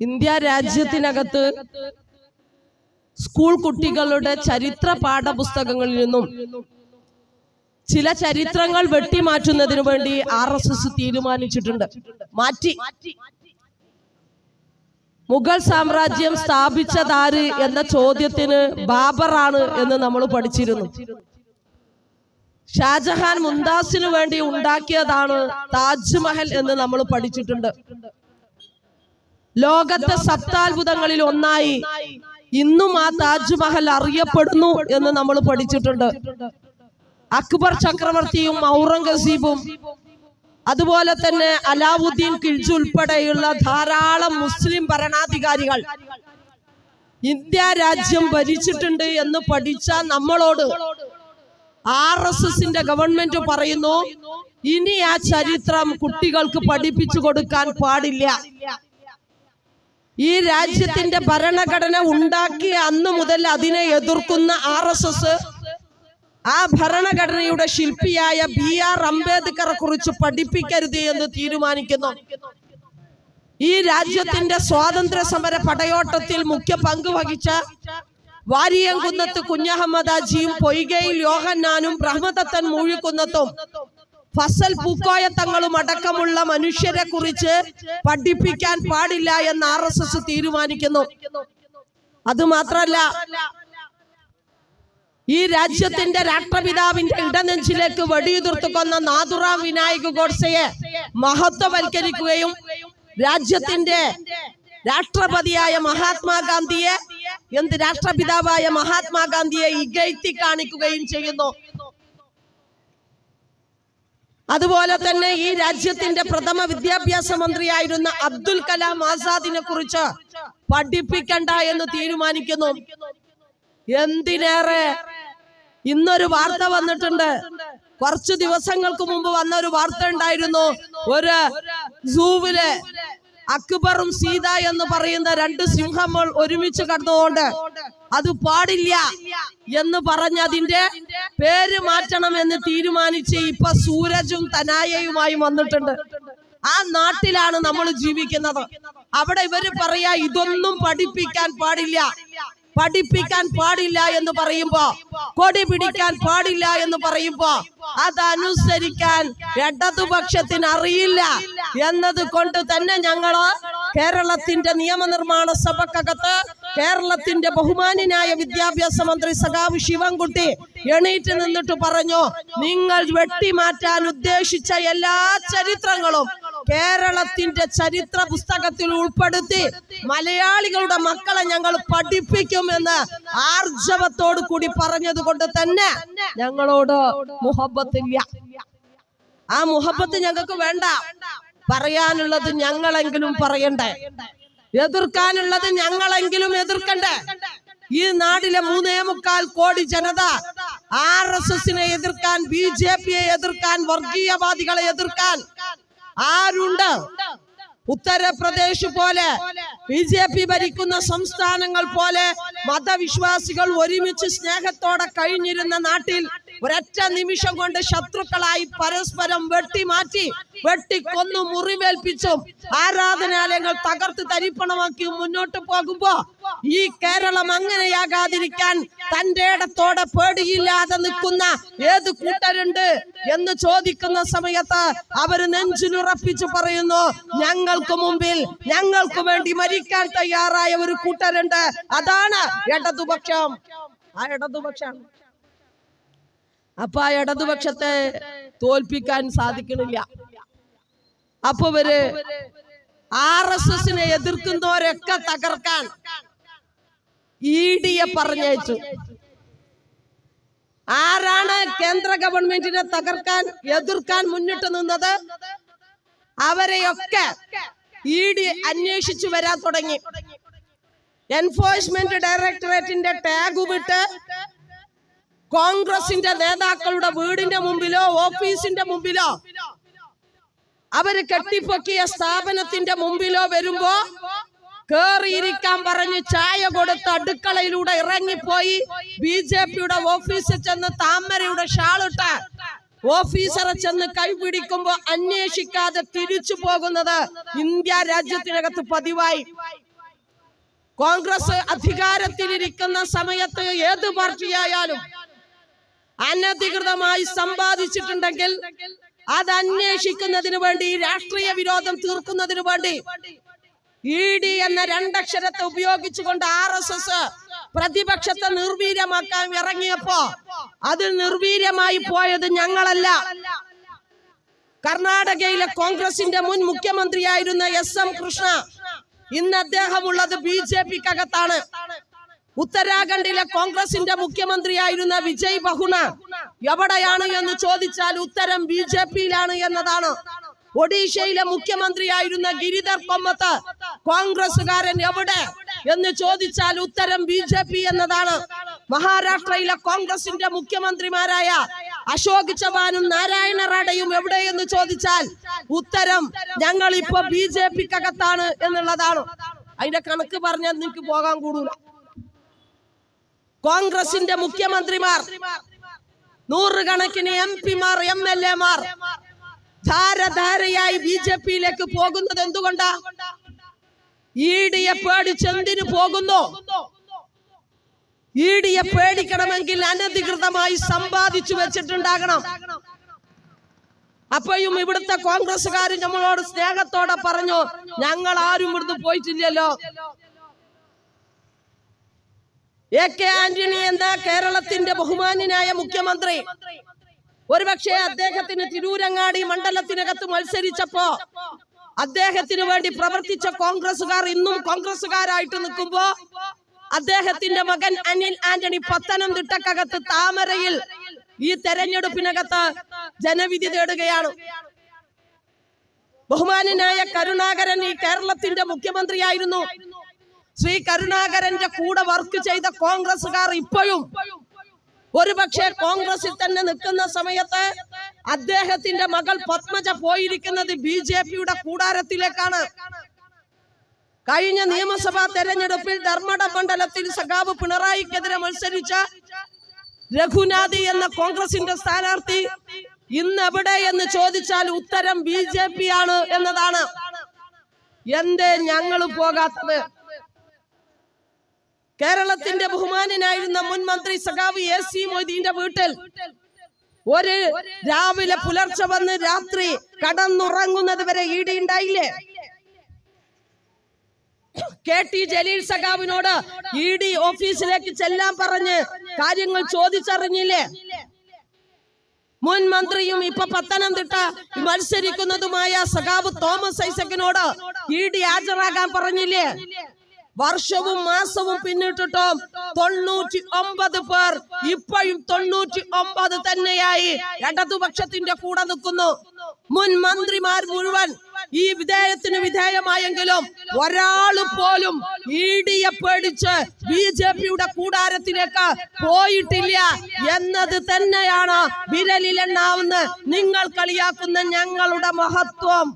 India രാജ്യത്തിനകത്ത് school കുട്ടികളുടെ ചരിത്ര പാഠപുസ്തകങ്ങളിൽ നിന്നും ചില ചരിത്രങ്ങൾ വെട്ടിമാറ്റുന്നതിനു വേണ്ടി ആർ എസ് എസ് തീരുമാനിച്ചിട്ടുണ്ട്. മാറ്റി. മുഗൾ സാമ്രാജ്യം സ്ഥാപിച്ചതാര് എന്ന ചോദ്യത്തിന് ബാബറാണ് എന്ന് നമ്മൾ പഠിച്ചിരുന്നു. ഷാജഹാൻ മുംതാസിനു വേണ്ടി ഉണ്ടാക്കിയതാണ് താജ്മഹൽ എന്ന് നമ്മൾ പഠിച്ചിട്ടുണ്ട്. ലോകത്തെ സപ്താത്ഭുതങ്ങളിൽ ഒന്നായി. ഇന്നും ആ താജ്മഹൽ അറിയപ്പെടുന്നു എന്ന് നമ്മൾ പഠിച്ചിട്ടുണ്ട്. അക്ബർ ചക്രവർത്തിയും ഔറംഗസീബും അതുപോലെ തന്നെ അലാവുദ്ദീൻ കിൽജി ഉൾപ്പെടെയുള്ള ധാരാളം മുസ്ലിം ഭരണാധികാരികൾ ഇന്ത്യ രാജ്യം ഭരിച്ചിട്ടുണ്ട് എന്ന് പഠിച്ച നമ്മളോട് ആർ എസ് എസിന്റെ ഗവൺമെന്റ് പറയുന്നു ഇനി ആ ചരിത്രം കുട്ടികൾക്ക് പഠിപ്പിച്ചു കൊടുക്കാൻ പാടില്ല. ഈ രാജ്യത്തിന്റെ ഭരണഘടന ഉണ്ടാക്കിയ അന്ന് മുതൽ അതിനെ എതിർക്കുന്ന ആർ എസ് എസ് ആ ഭരണഘടനയുടെ ശില്പിയായ ബി ആർ അംബേദ്കറെ കുറിച്ച് പഠിപ്പിക്കരുത് എന്ന് തീരുമാനിക്കുന്നു. ഈ രാജ്യത്തിന്റെ സ്വാതന്ത്ര്യ സമര പടയോട്ടത്തിൽ മുഖ്യ പങ്ക് വഹിച്ച വാരിയംകുന്നത്ത് കുഞ്ഞഹമ്മദാജിയും പൊയ്കയിൽ യോഹന്നാനും ബ്രഹ്മദത്തൻ മൂഴിക്കുന്നത്തും ഫസൽ പൂക്കോയ തങ്ങളും അടക്കമുള്ള മനുഷ്യരെ കുറിച്ച് പഠിപ്പിക്കാൻ പാടില്ല എന്ന് ആർ എസ് എസ് തീരുമാനിക്കുന്നു. അത് മാത്രല്ല ഈ രാജ്യത്തിന്റെ രാഷ്ട്രപിതാവിന്റെ ഇടനെഞ്ചിലേക്ക് വെടിയുതിർത്തു കൊന്ന നാഥുറാം വിനായക് ഗോഡ്സയെ മഹത്വവൽക്കരിക്കുകയും രാജ്യത്തിന്റെ രാഷ്ട്രപതിയായ മഹാത്മാഗാന്ധിയെ എന്ത് രാഷ്ട്രപിതാവായ മഹാത്മാഗാന്ധിയെ ഇകഴ്ത്തി കാണിക്കുകയും ചെയ്യുന്നു. അതുപോലെ തന്നെ ഈ രാജ്യത്തിന്റെ പ്രഥമ വിദ്യാഭ്യാസ മന്ത്രിയായിരുന്ന അബ്ദുൽ കലാം ആസാദിനെ കുറിച്ച് പഠിപ്പിക്കണ്ട എന്ന് തീരുമാനിക്കുന്നു. എന്തിനേറെ? ഇന്നൊരു വാർത്ത വന്നിട്ടുണ്ട്. കുറച്ചു ദിവസങ്ങൾക്ക് മുമ്പ് വന്ന ഒരു വാർത്ത ഉണ്ടായിരുന്നു. ഒരു സൂവിൽ അക്ബറും സീത എന്ന് പറയുന്ന രണ്ട് സിംഹങ്ങൾ ഒരുമിച്ച് കടന്നുകൊണ്ട് അത് പാടില്ല എന്ന് പറഞ്ഞതിന്റെ പേര് മാറ്റണം എന്ന് തീരുമാനിച്ച് ഇപ്പൊ സൂരജും തനായയുമായി വന്നിട്ടുണ്ട്. ആ നാട്ടിലാണ് നമ്മൾ ജീവിക്കുന്നത്. അവിടെ ഇവർ പറയാ ഇതൊന്നും പഠിപ്പിക്കാൻ പാടില്ല. പഠിപ്പിക്കാൻ പാടില്ല എന്ന് പറയുമ്പോ കൊടി പിടിക്കാൻ പാടില്ല എന്ന് പറയുമ്പോ അതനുസരിക്കാൻ ഇടതുപക്ഷത്തിന് അറിയില്ല എന്നത് കൊണ്ട് തന്നെ ഞങ്ങൾ കേരളത്തിന്റെ നിയമനിർമ്മാണ സഭക്കകത്ത് കേരളത്തിന്റെ ബഹുമാന്യനായ വിദ്യാഭ്യാസ മന്ത്രി സഖാവ് ശിവൻകുട്ടി എണീറ്റ് നിന്നിട്ട് പറഞ്ഞു നിങ്ങൾ വെട്ടിമാറ്റാൻ ഉദ്ദേശിച്ച എല്ലാ ചരിത്രങ്ങളും കേരളത്തിന്റെ ചരിത്ര പുസ്തകത്തിൽ ഉൾപ്പെടുത്തി മലയാളികളുടെ മക്കളെ ഞങ്ങൾ പഠിപ്പിക്കുമെന്ന് ആർജവത്തോടു കൂടി പറഞ്ഞത് കൊണ്ട് തന്നെ ഞങ്ങളോട് മുഹബത്തില്ല ആ മുഹബത്ത് ഞങ്ങൾക്ക് വേണ്ട. പറയാനുള്ളത് ഞങ്ങളെങ്കിലും പറയണ്ടേ? എതിർക്കാനുള്ളത് ഞങ്ങളെങ്കിലും എതിർക്കണ്ടേ? ഈ നാടിലെ മൂന്നേ മുക്കാൽ കോടി ജനത ആർ എസ് എസിനെ എതിർക്കാൻ ബി ജെ പിയെ എതിർക്കാൻ വർഗീയവാദികളെ എതിർക്കാൻ ആരുണ്ട്? ഉത്തർപ്രദേശ് പോലെ ബി ജെ പി ഭരിക്കുന്ന സംസ്ഥാനങ്ങൾ പോലെ മതവിശ്വാസികൾ ഒരുമിച്ച് സ്നേഹത്തോടെ കഴിഞ്ഞിരുന്ന നാട്ടിൽ ഒരൊറ്റ നിമിഷം കൊണ്ട് ശത്രുക്കളായി പരസ്പരം വെട്ടിമാറ്റി വെട്ടിക്കൊന്നു മുറിവേൽപ്പിച്ചും. ആരാധനാലയങ്ങൾ തകർത്ത് തരിപ്പണമാക്കി മുന്നോട്ട് പോകുമ്പോ ഈ കേരളം അങ്ങനെയാകാതിരിക്കാൻ തന്റെ ഇടത്തോടെ പേടിയില്ലാതെ നിൽക്കുന്ന ഏത് കൂട്ടരുണ്ട് എന്ന് ചോദിക്കുന്ന സമയത്ത് അവർ നെഞ്ചിലുറപ്പിച്ചു പറയുന്നു ഞങ്ങൾക്ക് മുമ്പിൽ ഞങ്ങൾക്ക് വേണ്ടി മരിക്കാൻ തയ്യാറായ ഒരു കൂട്ടരുണ്ട്. അതാണ് ഇടതുപക്ഷം. ആ ഇടതുപക്ഷം അപ്പൊ ആ ഇടതുപക്ഷത്തെ തോൽപ്പിക്കാൻ സാധിക്കണില്ല. അപ്പൊ ഇവർ ആർ എസ് എസിനെ എതിർക്കുന്നവരൊക്കെ തകർക്കാൻ ഇ ഡിയെ പറഞ്ഞയച്ചു. ആരാണ് കേന്ദ്ര ഗവൺമെന്റിനെ തകർക്കാൻ എതിർക്കാൻ മുന്നിട്ട് നിന്നത്? അവരെയൊക്കെ ഇ ഡി അന്വേഷിച്ചു വരാൻ തുടങ്ങി. എൻഫോഴ്സ്മെന്റ് ഡയറക്ടറേറ്റിന്റെ ടാഗ് വിട്ട് കോൺഗ്രസിന്റെ നേതാക്കളുടെ വീടിന്റെ മുമ്പിലോ ഓഫീസിന്റെ മുമ്പിലോ അവർ കെട്ടിപ്പൊക്കിയ സ്ഥാപനത്തിന്റെ മുമ്പിലോ വരുമ്പോ കേറിയിരിക്കാൻ പറഞ്ഞ് ചായ കൊടുത്ത് അടുക്കളയിലൂടെ ഇറങ്ങിപ്പോയി ബി ജെ പിയുടെ ഓഫീസിൽ ചെന്ന് താമരയുടെ ഷാളിട്ട് ഓഫീസറെ ചെന്ന് കൈപിടിക്കുമ്പോ അന്വേഷിക്കാതെ തിരിച്ചു പോകുന്നത് ഇന്ത്യ രാജ്യത്തിനകത്ത് പതിവായി. കോൺഗ്രസ് അധികാരത്തിലിരിക്കുന്ന സമയത്ത് ഏത് പാർട്ടിയായാലും അനധികൃതമായി സമ്പാദിച്ചിട്ടുണ്ടെങ്കിൽ അത് അന്വേഷിക്കുന്നതിന് വേണ്ടി രാഷ്ട്രീയ വിരോധം തീർക്കുന്നതിന് വേണ്ടി ഇ ഡി എന്ന രണ്ടക്ഷരത്തെ ഉപയോഗിച്ചുകൊണ്ട് ആർ എസ് എസ് പ്രതിപക്ഷത്തെ നിർവീര്യമാക്കാൻ ഇറങ്ങിയപ്പോ അത് നിർവീര്യമായി പോയത് ഞങ്ങളല്ല. കർണാടകയിലെ കോൺഗ്രസിന്റെ മുൻ മുഖ്യമന്ത്രിയായിരുന്ന എസ് എം കൃഷ്ണ ഇന്ന് അദ്ദേഹം ഉള്ളത് ബി ജെ പിക്കകത്താണ്. ഉത്തരാഖണ്ഡിലെ കോൺഗ്രസിന്റെ മുഖ്യമന്ത്രിയായിരുന്ന വിജയ് ബഹുണ എവിടെയാണ് എന്ന് ചോദിച്ചാൽ ഉത്തരം ബി ജെ പിയിലാണ് എന്നതാണ്. ഒഡീഷയിലെ മുഖ്യമന്ത്രിയായിരുന്ന ഗിരിധർ കൊമ്മത്ത് കോൺഗ്രസുകാരൻ എവിടെ എന്ന് ചോദിച്ചാൽ ഉത്തരം ബി ജെ പി എന്നതാണ്. മഹാരാഷ്ട്രയിലെ കോൺഗ്രസിന്റെ മുഖ്യമന്ത്രിമാരായ അശോക് ചവാനും നാരായണ റാഡയും എവിടെയെന്ന് ചോദിച്ചാൽ ഉത്തരം ഞങ്ങൾ ഇപ്പൊ ബി ജെ പിക്കകത്താണ് എന്നുള്ളതാണ്. അതിന്റെ കണക്ക് പറഞ്ഞാൽ നിങ്ങൾക്ക് പോകാൻ കൂടൂല. കോൺഗ്രസിന്റെ മുഖ്യമന്ത്രിമാർ നൂറുകണക്കിന് എം പിമാർ എം എൽ എ മാർ ധാരധാരയായി ബി ജെ പിയിലേക്ക് പോകുന്നത് എന്തുകൊണ്ടാ? ഇ പേടിച്ചെന്തിനു പോകുന്നു? ഇ പേടിക്കണമെങ്കിൽ അനധികൃതമായി സമ്പാദിച്ചു വെച്ചിട്ടുണ്ടാകണം. അപ്പോഴും ഇവിടുത്തെ കോൺഗ്രസ്സുകാർ നമ്മളോട് സ്നേഹത്തോടെ പറഞ്ഞു ഞങ്ങൾ ആരും ഇവിടുന്ന് പോയിട്ടില്ലല്ലോ. എ കെ ആന്റണി എന്ന കേരളത്തിന്റെ ബഹുമാന്യനായ മുഖ്യമന്ത്രി? ഒരുപക്ഷെ അദ്ദേഹത്തിന് തിരൂരങ്ങാടി മണ്ഡലത്തിനകത്ത് മത്സരിച്ചപ്പോ അദ്ദേഹത്തിന് വേണ്ടി പ്രവർത്തിച്ച കോൺഗ്രസുകാർ ഇന്നും കോൺഗ്രസുകാരായിട്ട് നിൽക്കുമ്പോ അദ്ദേഹത്തിന്റെ മകൻ അനിൽ ആന്റണി പത്തനംതിട്ടക്കകത്ത് താമരയിൽ ഈ തെരഞ്ഞെടുപ്പിനകത്ത് ജനവിധി തേടുകയാണ്. ബഹുമാനനായ കരുണാകരൻ ഈ കേരളത്തിന്റെ മുഖ്യമന്ത്രിയായിരുന്നു. ശ്രീ കരുണാകരന്റെ കൂടെ വർക്ക് ചെയ്ത കോൺഗ്രസ്സുകാർ ഇപ്പോഴും ഒരുപക്ഷെ കോൺഗ്രസിൽ തന്നെ നിൽക്കുന്ന സമയത്ത് അദ്ദേഹത്തിന്റെ മകൾ പത്മജ പോയിരിക്കുന്നത് ബി ജെ പിയുടെ കൂടാരത്തിലേക്കാണ്. കഴിഞ്ഞ നിയമസഭാ തെരഞ്ഞെടുപ്പിൽ ധർമ്മട മണ്ഡലത്തിൽ സഖാവ് പിണറായിക്കെതിരെ മത്സരിച്ച രഘുനാഥ് എന്ന കോൺഗ്രസിന്റെ സ്ഥാനാർത്ഥി ഇന്ന് എവിടെ എന്ന് ചോദിച്ചാൽ ഉത്തരം ബി ജെ പി ആണ് എന്നതാണ്. എന്തേ ഞങ്ങൾ പോകാത്തത്? കേരളത്തിന്റെ ബഹുമാനനായിരുന്ന മുൻ മന്ത്രി സഖാവ് എ സി മൊയ്തീന്റെ വീട്ടിൽ ഒരു രാവിലെ പുലർച്ചെ വന്ന് രാത്രി കടന്നുറങ്ങുന്നത് വരെ ഈടി ഉണ്ടായില്ലേ? കെ ടി ജലീൽ സഖാവിനോട് ഇ ഡി ഓഫീസിലേക്ക് ചെല്ലാൻ പറഞ്ഞ് കാര്യങ്ങൾ ചോദിച്ചറിഞ്ഞില്ലേ? മുൻ മന്ത്രിയും ഇപ്പൊ പത്തനംതിട്ട മത്സരിക്കുന്നതുമായ സഖാവ് തോമസ് ഐസക്കിനോട് ഇ ഡി ഹാജരാകാൻ പറഞ്ഞില്ലേ? വർഷവും മാസവും പിന്നിട്ടിട്ടോ? തൊണ്ണൂറ്റി ഒമ്പത് പേർ ഇപ്പോഴും തൊണ്ണൂറ്റി ഒമ്പത് തന്നെയായി. ഇടതുപക്ഷത്തിന്റെ കൂടെ നിൽക്കുന്നു. മുൻ മന്ത്രിമാർ മുഴുവൻ ഈ വിധേയത്തിന് വിധേയമായെങ്കിലും ഒരാൾ പോലും ഇ പേടിച്ച് ബി ജെ പിയുടെ കൂടാരത്തിലേക്ക് പോയിട്ടില്ല എന്നത് തന്നെയാണ് വിരലിലെണ്ണാവുന്ന നിങ്ങൾ കളിയാക്കുന്ന ഞങ്ങളുടെ മഹത്വം.